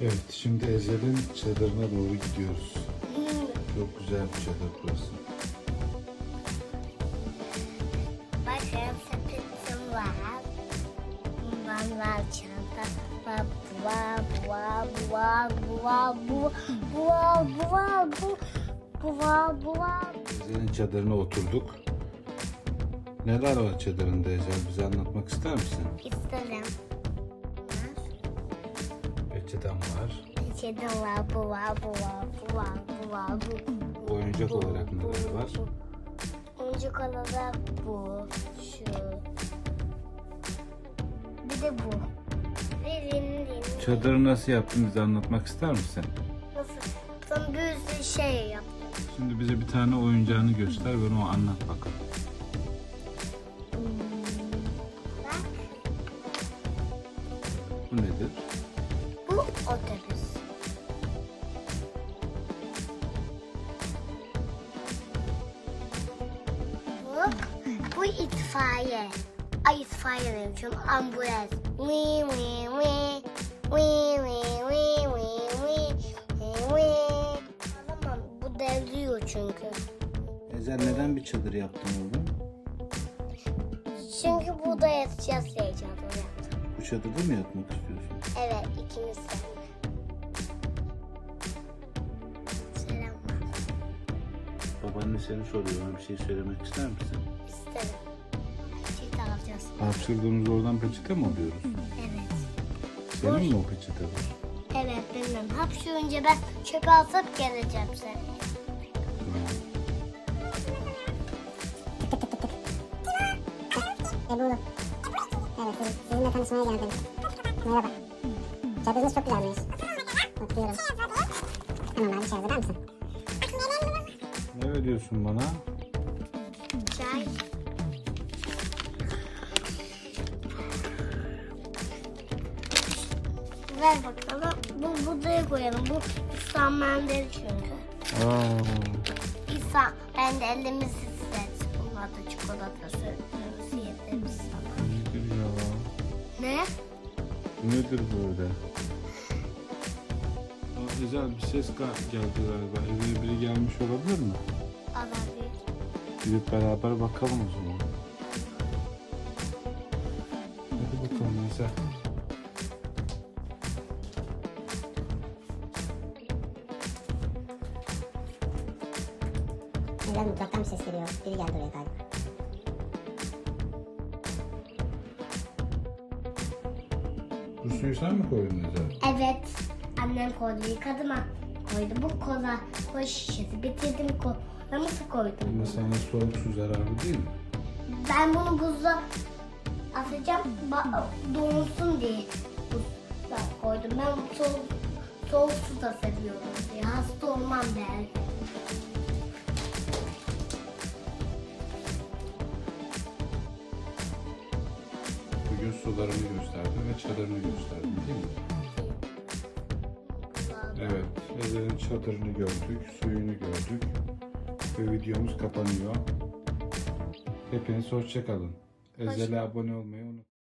Evet, şimdi Ezel'in çadırına doğru gidiyoruz. Çok güzel bir çadır burası. Bakın var. Bundan var çanta. Ezel'in çadırına oturduk. Neler var çadırında Ezel? Bize anlatmak ister misin? İsterim. Peçeten var. İçinde var buva buva buva buva bu. Oyuncak olarak neler var? Oyuncak olarak bu. Şu. Bir de bu. Çadırı nasıl yaptın bize anlatmak ister misin? Nasıl? Son bir sürü şey yaptım. Şimdi bize bir tane oyuncağını göster ve onu anlat bakalım. Bak. Bu nedir? Otobüs. Bu, bu itfaiye. Ay itfaiye demişim. Ambulans. Wii wii wii. Wii wii wii wii wii. Wii. Tamam bu devriyor çünkü. Ezel neden bir çadır yaptın oğlum? Çünkü burada yatacağız çadır yaptım. Bu çadırda mı yatmak istiyorsun? Evet ikimiz de. Babaanne seni soruyor. Ona bir şey söylemek ister misin? İsterim. Çift alacağız. Hapşırdığımız oradan peçete mi alıyoruz? Evet. Senin mi o peçeteler? Evet bilmem. Hapşırınca ben çöpe atıp geleceğim seni. E buldum. Evet, siz, sizinle tanışmaya geldim. Merhaba. Çadırınız çok güzelmiş. Oturuyorum. Tamam abi çay hazırlar mısın? Ne veriyorsun bana? Çay. Ver bakalım. Bu budaya koyalım. Bu İslam mendili çünkü. Aa, İslam mendilimiz istet. Bunlar da çikolata sürpriz yediririz sana. nedir ya? Ne? Nedir böyle? Ezel bir ses geldi galiba. Evine biri gelmiş olabilir mi? Abi. Gidip beraber bakalım o zaman. Hadi bakalım Ezel. Evladım mutfaktan bir ses geliyor. Biri geldi oraya galiba. Bu suyu sen mi koydun Ezel? Evet. Annem koydu. Yıkadım ha. Koydu. Bu kola. Kola şişesi. Bitirdim kolamızı koydum. Ama sana soğuk su zararlı değil mi? Ben bunu buzla atacağım. Ba- donsun diye buzla koydum. Ben soğuk, soğuk su da seviyorum diye. Hasta olmam belki. Bugün sularını gösterdin ve çadırını gösterdin değil mi? Evet, Ezel'in çadırını gördük, suyunu gördük ve videomuz kapanıyor. Hepiniz hoşçakalın. Ezel'e abone olmayı unutmayın.